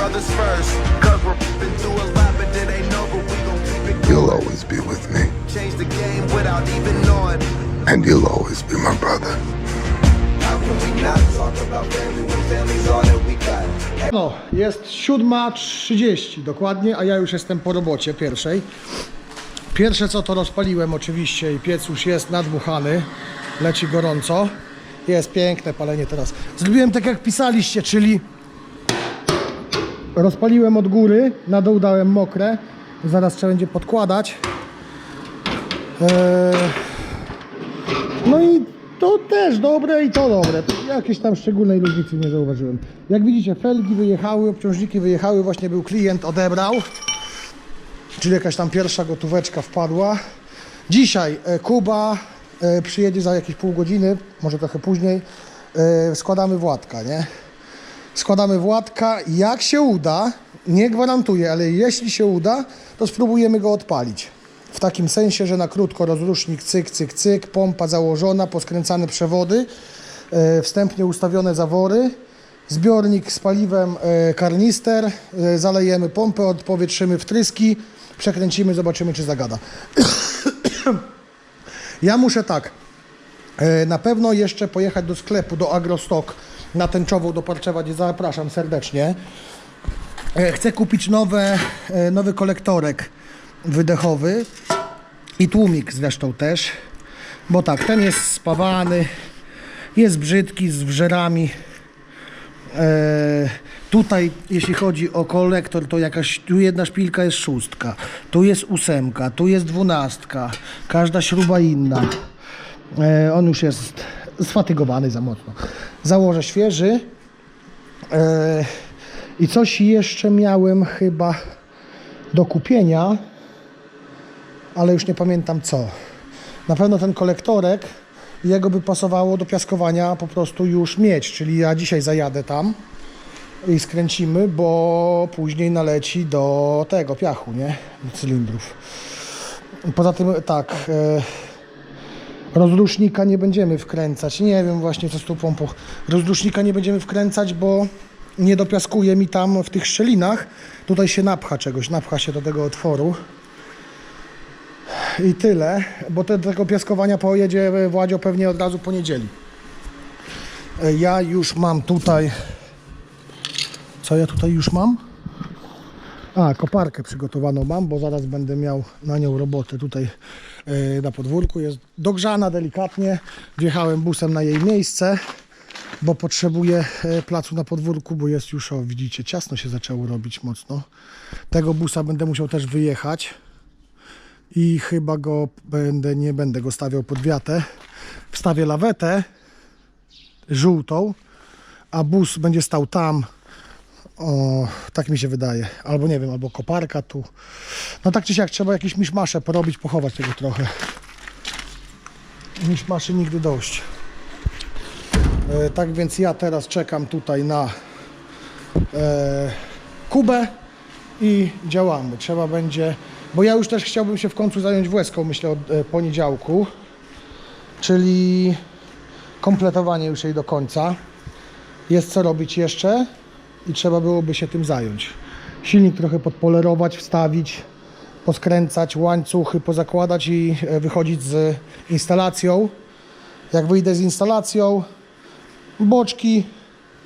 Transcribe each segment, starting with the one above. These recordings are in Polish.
brothers first. Cause we're been through a lot, but it ain't over. We gon' keep it You'll always be with me, Change the game without even knowing. and you'll always be my brother. How can we not talk about family when family's all that we got? No, jest 7.30 dokładnie, a ja już jestem po robocie pierwszej. Pierwsze co to rozpaliłem oczywiście i piec już jest nadmuchany, leci gorąco. Jest piękne palenie teraz. Zrobiłem tak jak pisaliście, czyli rozpaliłem od góry, na dół dałem mokre, zaraz trzeba będzie podkładać. Eee, no i to też dobre i to dobre. Jakiejś tam szczególnej różnicy nie zauważyłem. Jak widzicie, felgi wyjechały, obciążniki wyjechały, właśnie był klient, odebrał. Czyli jakaś tam pierwsza gotóweczka wpadła. Dzisiaj e, Kuba e, przyjedzie za jakieś pół godziny, może trochę później. E, składamy Władka, nie? Składamy Władka. Jak się uda, nie gwarantuję, ale jeśli się uda, to spróbujemy go odpalić. W takim sensie, że na krótko rozrusznik cyk, cyk, cyk, pompa założona, poskręcane przewody, e, wstępnie ustawione zawory, zbiornik z paliwem, e, karnister, e, zalejemy pompę, odpowietrzymy wtryski, przekręcimy, zobaczymy czy zagada. ja muszę tak, Na pewno jeszcze pojechać do sklepu, do Agrostock na tęczową do Parczewa, gdzie zapraszam serdecznie. E, Chcę kupić nowe, e, nowy kolektorek wydechowy i tłumik zresztą też, bo tak, ten jest spawany, jest brzydki, z wżerami. E, tutaj, jeśli chodzi o kolektor, to jakaś, tu jedna szpilka jest szóstka, tu jest ósemka, tu jest dwunastka, każda śruba inna. On już jest sfatygowany za mocno. Założę świeży. E, I coś jeszcze miałem chyba do kupienia, ale już nie pamiętam co. Na pewno ten kolektorek, jego by pasowało do piaskowania po prostu już mieć, czyli ja dzisiaj zajadę tam i skręcimy, bo później naleci do tego piachu, nie? Do cylindrów. Poza tym tak, e, rozrusznika nie będziemy wkręcać. Nie wiem właśnie co z tą pompą. Rozrusznika nie będziemy wkręcać, bo nie dopiaskuje mi tam w tych szczelinach. Tutaj się napcha czegoś, napcha się do tego otworu. I tyle, bo te, tego piaskowania pojedzie Władzio pewnie od razu po niedzieli. Ja już mam tutaj... Co ja tutaj już mam? A, koparkę przygotowaną mam, bo zaraz będę miał na nią robotę tutaj na podwórku. Jest dogrzana delikatnie. Wjechałem busem na jej miejsce, bo potrzebuję e, placu na podwórku, bo jest już, o widzicie, ciasno się zaczęło robić mocno. Tego busa będę musiał też wyjechać i chyba go będę, nie będę go stawiał pod wiatę. Wstawię lawetę żółtą, a bus będzie stał tam o, tak mi się wydaje. Albo nie wiem, albo koparka tu. No tak czy siak trzeba jakieś miszmasze porobić, pochować tego trochę. Miszmaszy nigdy dość. E, tak więc ja teraz czekam tutaj na e, Kubę i działamy. Trzeba będzie, bo ja już też chciałbym się w końcu zająć Włeską, myślę od e, poniedziałku, czyli kompletowanie już jej do końca. Jest co robić jeszcze i trzeba byłoby się tym zająć. Silnik trochę podpolerować, wstawić, poskręcać, łańcuchy pozakładać i e, wychodzić z instalacją. Jak wyjdę z instalacją, boczki,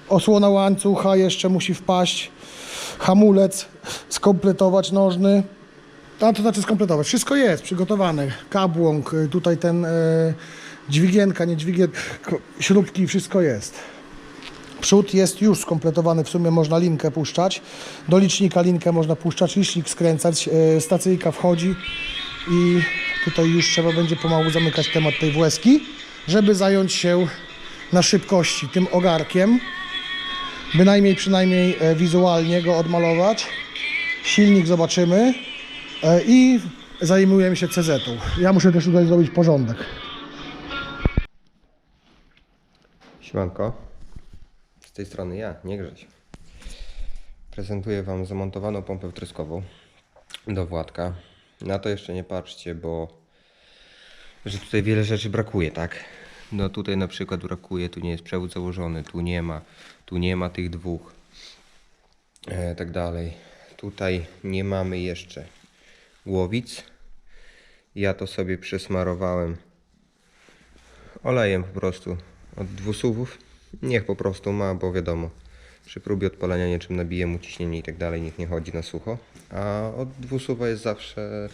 osłona łańcucha jeszcze musi wpaść, hamulec, skompletować nożny. A to znaczy skompletować. Wszystko jest przygotowane. Kabłąk, y, tutaj ten e, dźwigienka, nie dźwigienka, śrubki, wszystko jest. Przód jest już skompletowany, w sumie można linkę puszczać. Do licznika linkę można puszczać, licznik skręcać, e, stacyjka wchodzi i tutaj już trzeba będzie pomału zamykać temat tej włeski, żeby zająć się na szybkości tym ogarkiem. Bynajmniej przynajmniej e, wizualnie go odmalować. Silnik zobaczymy e, i zajmujemy się CZ-ą. Ja muszę też tutaj zrobić porządek. Siemanko. Tej strony ja, nie Grześ. Prezentuję Wam zamontowaną pompę wtryskową do Władka. Na to jeszcze nie patrzcie, bo że tutaj wiele rzeczy brakuje, tak? No tutaj na przykład brakuje, tu nie jest przewód założony, tu nie ma, tu nie ma tych dwóch. e, tak dalej. Tutaj nie mamy jeszcze głowic. Ja to sobie przesmarowałem olejem po prostu od dwusuwów. Niech po prostu ma, bo wiadomo, przy próbie odpalania niczym nabije mu ciśnienie i tak dalej, niech nie chodzi na sucho. A od dwusuwa jest zawsze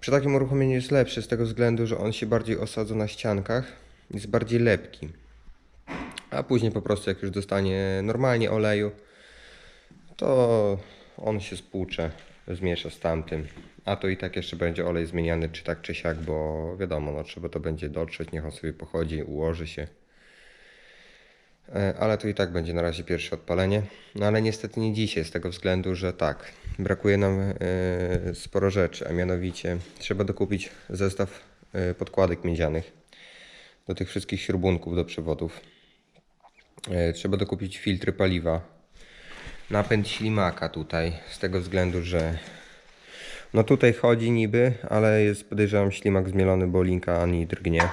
przy takim uruchomieniu jest lepszy z tego względu, że on się bardziej osadza na ściankach, jest bardziej lepki. A później po prostu jak już dostanie normalnie oleju, to on się spłucze, zmiesza z tamtym. A to i tak jeszcze będzie olej zmieniany czy tak czy siak, bo wiadomo, no trzeba to będzie dotrzeć, niech on sobie pochodzi, ułoży się. E, Ale to i tak będzie na razie pierwsze odpalenie. No ale niestety nie dzisiaj, z tego względu, że tak, brakuje nam e, sporo rzeczy, a mianowicie trzeba dokupić zestaw e, podkładek miedzianych do tych wszystkich śrubunków do przewodów. Trzeba dokupić filtry paliwa. Napęd ślimaka tutaj, z tego względu, że no tutaj chodzi niby, ale jest podejrzewam ślimak zmielony, bo linka ani drgnie.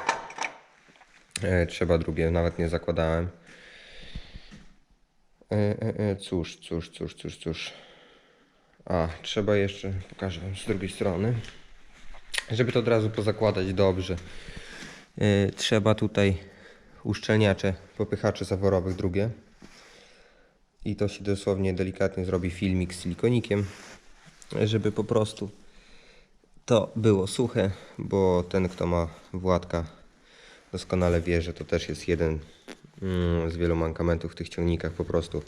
Trzeba drugie, nawet nie zakładałem. E, e, e, Cóż, cóż, cóż, cóż, cóż. A, trzeba jeszcze, pokażę wam z drugiej strony. Żeby to od razu pozakładać dobrze. E, Trzeba tutaj uszczelniacze, popychacze zaworowych drugie. I to się dosłownie delikatnie zrobi filmik z silikonikiem, żeby po prostu to było suche, bo ten kto ma Władka doskonale wie, że to też jest jeden mm, z wielu mankamentów w tych ciągnikach po prostu.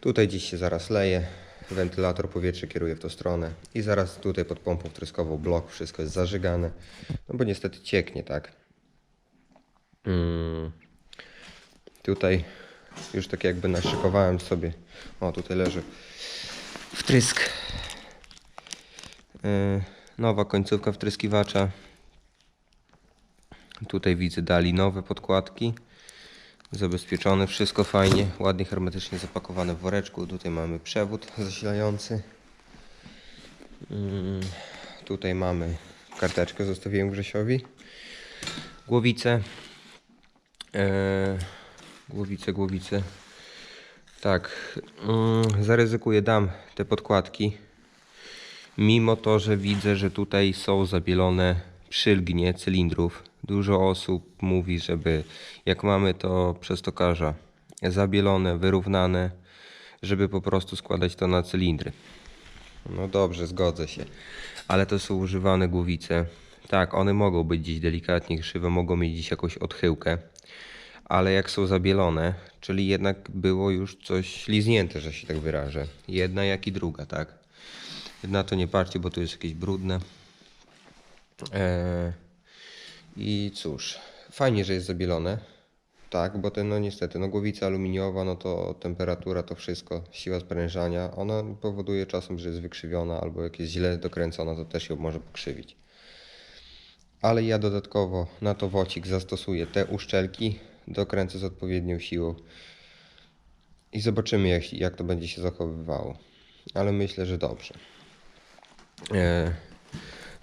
Tutaj gdzieś się zaraz leje, wentylator powietrze kieruje w tą stronę i zaraz tutaj pod pompą wtryskową blok, wszystko jest zażygane, no bo niestety cieknie, tak. Mm. Tutaj już tak jakby naszykowałem sobie, o tutaj leży wtrysk. Yy, nowa końcówka wtryskiwacza. Tutaj widzę dali nowe podkładki. Zabezpieczone, wszystko fajnie, ładnie hermetycznie zapakowane w woreczku. Tutaj mamy przewód zasilający. Mm, Tutaj mamy karteczkę, zostawiłem Grzesiowi. Głowice. Eee, głowice, głowice. Tak, mm, zaryzykuję, dam te podkładki. Mimo to, że widzę, że tutaj są zabielone przylgnie cylindrów. Dużo osób mówi, żeby jak mamy to przez tokarza zabielone, wyrównane, żeby po prostu składać to na cylindry. No dobrze, zgodzę się. Ale to są używane głowice. Tak, one mogą być gdzieś delikatnie krzywe, mogą mieć gdzieś jakąś odchyłkę. Ale jak są zabielone, czyli jednak było już coś liznięte, że się tak wyrażę. Jedna jak i druga, tak? Jedna to nie patrzcie, bo tu jest jakieś brudne. Eee, I cóż, fajnie, że jest zabielone. Tak, bo ten, no niestety, no głowica aluminiowa, no to temperatura, to wszystko, siła sprężania, ona powoduje czasem, że jest wykrzywiona albo jak jest źle dokręcona, to też ją może pokrzywić. Ale ja dodatkowo na to wocik zastosuję te uszczelki, dokręcę z odpowiednią siłą i zobaczymy jak, jak to będzie się zachowywało. Ale myślę, że dobrze. E,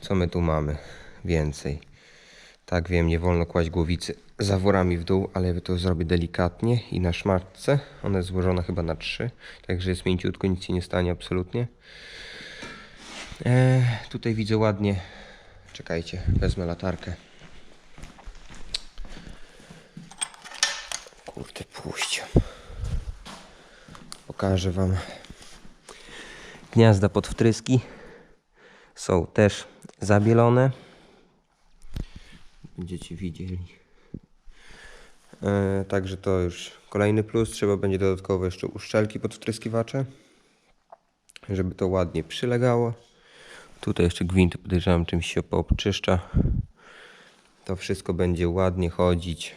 co my tu mamy więcej? Tak wiem, nie wolno kłaść głowicy zaworami w dół, ale to zrobię delikatnie i na szmatce. Ona jest złożona chyba na trzy, także jest mięciutko, nic się nie stanie absolutnie. E, tutaj widzę ładnie. Czekajcie, wezmę latarkę. Kurde, puść. Pokażę Wam. Gniazda pod wtryski są też zabielone. Będziecie widzieli. E, także to już kolejny plus. Trzeba będzie dodatkowo jeszcze uszczelki pod wtryskiwacze, żeby to ładnie przylegało. Tutaj jeszcze gwinty podejrzewam czymś się poobczyszcza. To wszystko będzie ładnie chodzić.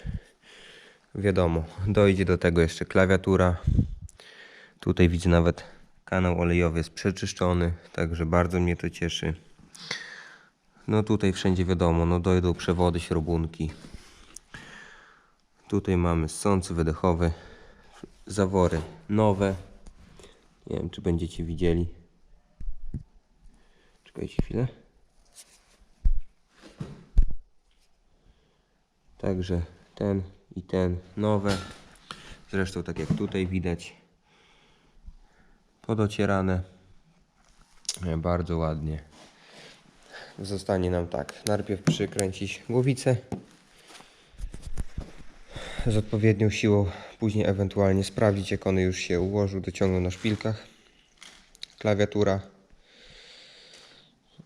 Wiadomo, dojdzie do tego jeszcze klawiatura. Tutaj widzę nawet kanał olejowy jest przeczyszczony, także bardzo mnie to cieszy. No tutaj wszędzie wiadomo, no dojdą przewody, śrubunki. Tutaj mamy ssący wydechowy, zawory nowe. Nie wiem, czy będziecie widzieli. Czekajcie chwilę. Także ten i ten nowe. Zresztą tak jak tutaj widać. podocierane. Bardzo ładnie. Zostanie nam tak. Najpierw przykręcić głowicę z odpowiednią siłą, później ewentualnie sprawdzić jak one już się ułożył, dociągną na szpilkach. Klawiatura.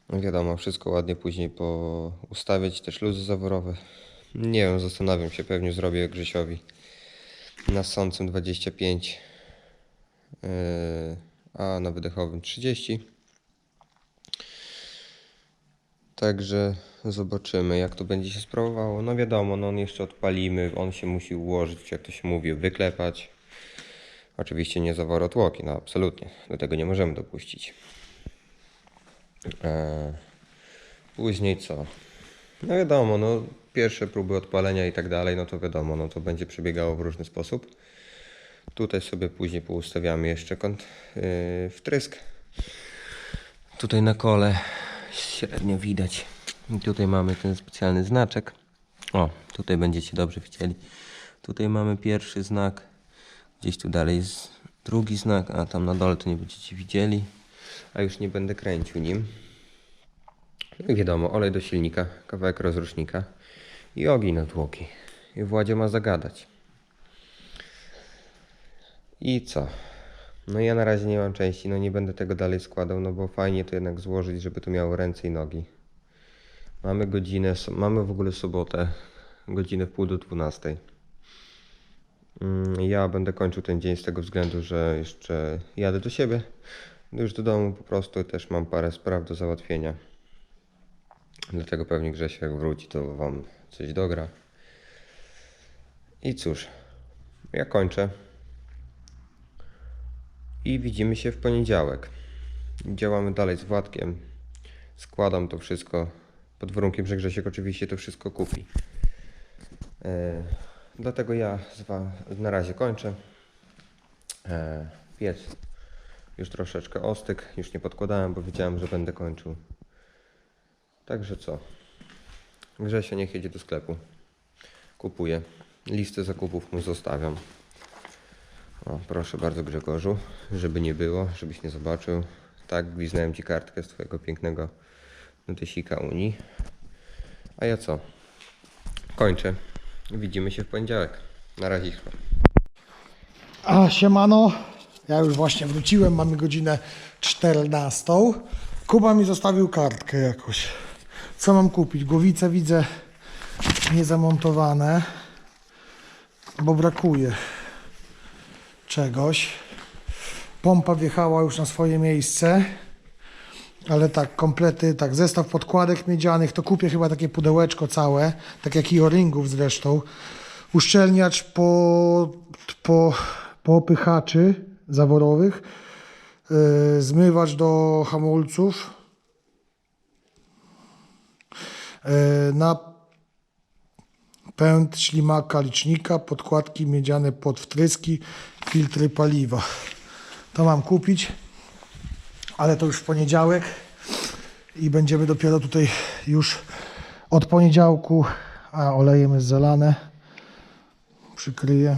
No Wiadomo, wszystko ładnie później poustawiać, też luzy zaworowe. Nie wiem, zastanawiam się, pewnie zrobię Grzesiowi na sącym 25, yy, a na wydechowym 30. Także zobaczymy, jak to będzie się sprawowało. No wiadomo, no on jeszcze odpalimy, on się musi ułożyć, jak to się mówi, wyklepać. Oczywiście nie zaworotłoki, no absolutnie. Do tego nie możemy dopuścić. Eee, później co? No wiadomo, no pierwsze próby odpalenia i tak dalej, no to wiadomo, no to będzie przebiegało w różny sposób. Tutaj sobie później poustawiamy jeszcze kąt yy, wtrysk. Tutaj na kole średnio widać. I tutaj mamy ten specjalny znaczek. O, tutaj będziecie dobrze widzieli. Tutaj mamy pierwszy znak. Gdzieś tu dalej jest drugi znak, a tam na dole to nie będziecie widzieli. A już nie będę kręcił nim. No i wiadomo, olej do silnika, kawałek rozrusznika i ogień na tłoki. I Władzie ma zagadać. I co? No ja na razie nie mam części, no nie będę tego dalej składał, no bo fajnie to jednak złożyć, żeby to miało ręce i nogi. Mamy godzinę, mamy w ogóle sobotę, godzinę w pół do 12. Mm, Ja będę kończył ten dzień z tego względu, że jeszcze jadę do siebie. Już do domu po prostu też mam parę spraw do załatwienia. Dlatego pewnie Grzesiek jak wróci, to wam coś dogra. I cóż, ja kończę. I widzimy się w poniedziałek. Działamy dalej z Władkiem. Składam to wszystko pod warunkiem, że Grzesiek oczywiście to wszystko kupi. E, dlatego ja na razie kończę. E, piec już troszeczkę ostyk, już nie podkładałem, bo wiedziałem, że będę kończył. Także co? Grzesio niech jedzie do sklepu. Kupuję. Listę zakupów mu zostawiam. O, proszę bardzo Grzegorzu, żeby nie było, żebyś nie zobaczył. Tak, gwiznąłem Ci kartkę z Twojego pięknego notesika Unii. A ja co? Kończę. Widzimy się w poniedziałek. Na razie. A siemano, ja już właśnie wróciłem, mamy godzinę 14. Kuba mi zostawił kartkę jakoś. Co mam kupić? Głowice widzę niezamontowane, bo brakuje czegoś. Pompa wjechała już na swoje miejsce, ale tak, komplety, tak, zestaw podkładek miedzianych, to kupię chyba takie pudełeczko całe, tak jak i o-ringów zresztą. Uszczelniacz po, po, po opychaczy zaworowych, yy, zmywacz do hamulców, yy, na pęd ślimaka licznika, podkładki miedziane pod wtryski, filtry paliwa. To mam kupić, ale to już w poniedziałek i będziemy dopiero tutaj już od poniedziałku, a olejem jest zalane, przykryję.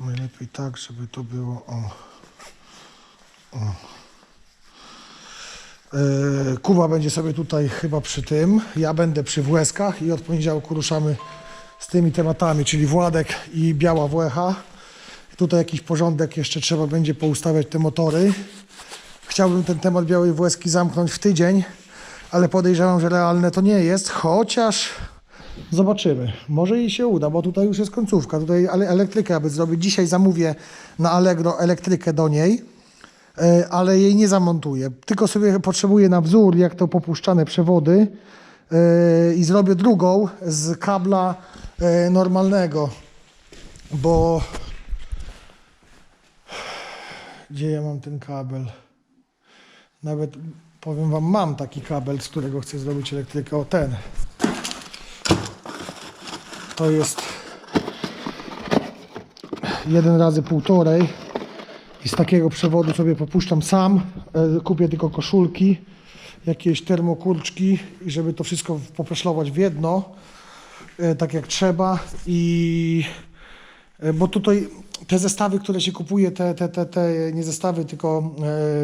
Najlepiej tak, żeby to było o. Yy, Kuba będzie sobie tutaj chyba przy tym, ja będę przy WS-kach i od poniedziałku ruszamy z tymi tematami, czyli Władek i Biała WH. Tutaj jakiś porządek jeszcze trzeba będzie poustawiać te motory. Chciałbym ten temat Białej WS-ki zamknąć w tydzień, ale podejrzewam, że realne to nie jest, chociaż zobaczymy. Może jej się uda, bo tutaj już jest końcówka. Tutaj elektrykę aby zrobić. Dzisiaj zamówię na Allegro elektrykę do niej e, ale jej nie zamontuję. Tylko sobie potrzebuję na wzór, jak to popuszczane przewody e, i zrobię drugą z kabla e, normalnego, bo gdzie ja mam ten kabel? Nawet powiem Wam, mam taki kabel, z którego chcę zrobić elektrykę. O ten. To jest jeden razy półtorej. I z takiego przewodu sobie popuszczam sam. E, Kupię tylko koszulki, jakieś termokurczki i żeby to wszystko popeszlować w jedno, e, tak jak trzeba. I e, bo tutaj te zestawy, które się kupuje, te, te, te, te nie zestawy, tylko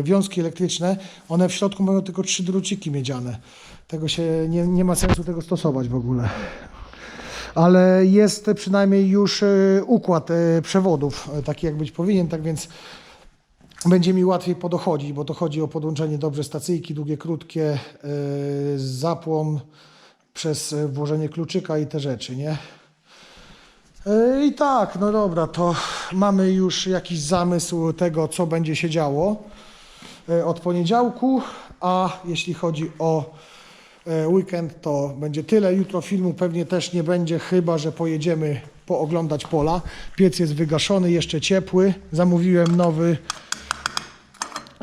wiązki elektryczne, one w środku mają tylko trzy druciki miedziane. Tego się nie, nie ma sensu tego stosować w ogóle. Ale jest przynajmniej już układ przewodów, taki jak być powinien, tak więc będzie mi łatwiej podochodzić, bo to chodzi o podłączenie dobrze stacyjki, długie, krótkie, yy, zapłon przez e, włożenie kluczyka i te rzeczy, nie? Yy, I tak, no dobra, to mamy już jakiś zamysł tego, co będzie się działo yy, od poniedziałku, a jeśli chodzi o e, weekend, to będzie tyle. Jutro filmu pewnie też nie będzie, chyba że pojedziemy pooglądać pola. Piec jest wygaszony, jeszcze ciepły. Zamówiłem nowy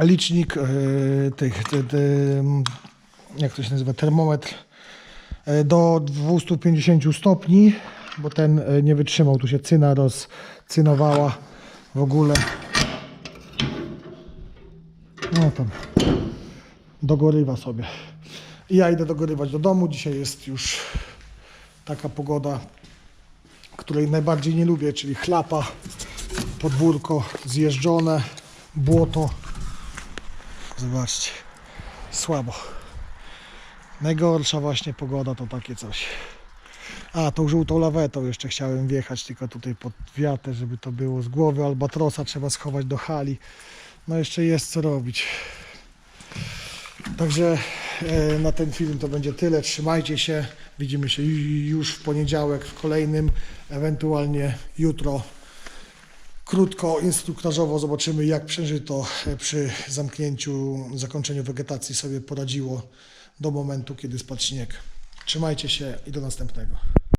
licznik e, tych, mm, jak to się nazywa, termometr e, do 250 stopni, bo ten e, nie wytrzymał, tu się cyna rozcynowała w ogóle. No tam, dogorywa sobie. Ja idę dogorywać do domu, dzisiaj jest już taka pogoda, której najbardziej nie lubię, czyli chlapa, podwórko zjeżdżone, błoto. Zobaczcie, słabo. Najgorsza właśnie pogoda to takie coś. A, tą żółtą lawetą jeszcze chciałem wjechać, tylko tutaj pod wiatę, żeby to było z głowy albatrosa trzeba schować do hali. No jeszcze jest co robić. Także e, na ten film to będzie tyle. Trzymajcie się. Widzimy się ju- już w poniedziałek w kolejnym, ewentualnie jutro krótko, instruktażowo zobaczymy, jak przeżyto e, przy zamknięciu, zakończeniu wegetacji sobie poradziło do momentu, kiedy spadł śnieg. Trzymajcie się i do następnego.